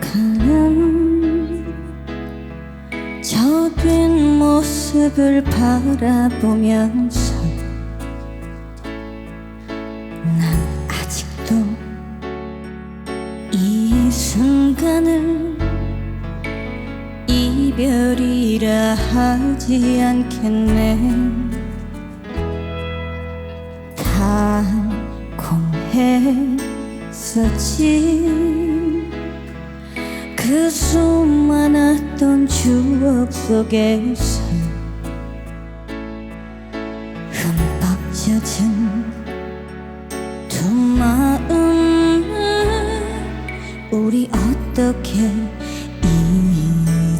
가는 저 뒷모습을 바라보면서 난 아직도 이 순간을 이별이라 하지 않겠네. 달콤 했었지. 그 수많았던 추억 속에서 흠뻑 젖은 두 마음을 우리 어떻게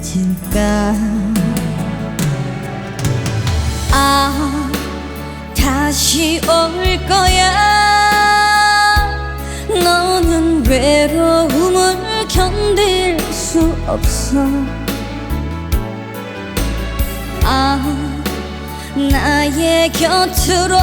잊을까? 아 다시 올 거야. 너는 외로움을 견딜 수 없어. 아 나의 곁으로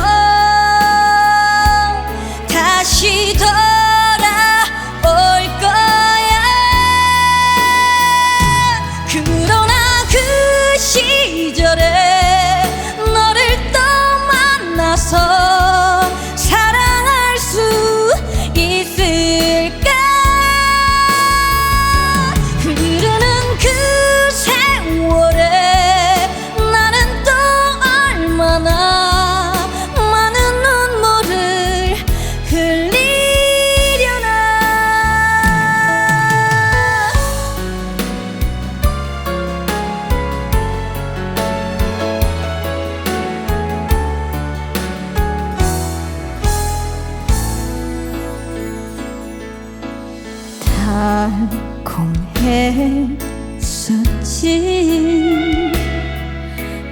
했었지.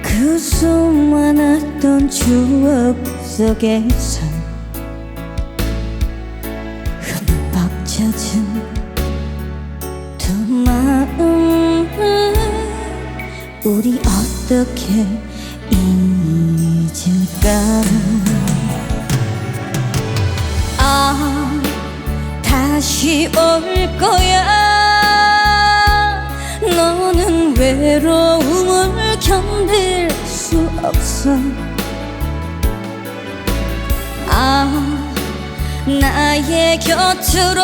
그 수많았던 추억 속에서 흠뻑 젖은 두 마음을 우리 어떻게 잊을까? 아 다시 올 거야 외로움을 견딜 수 없어. 아 나의 곁으로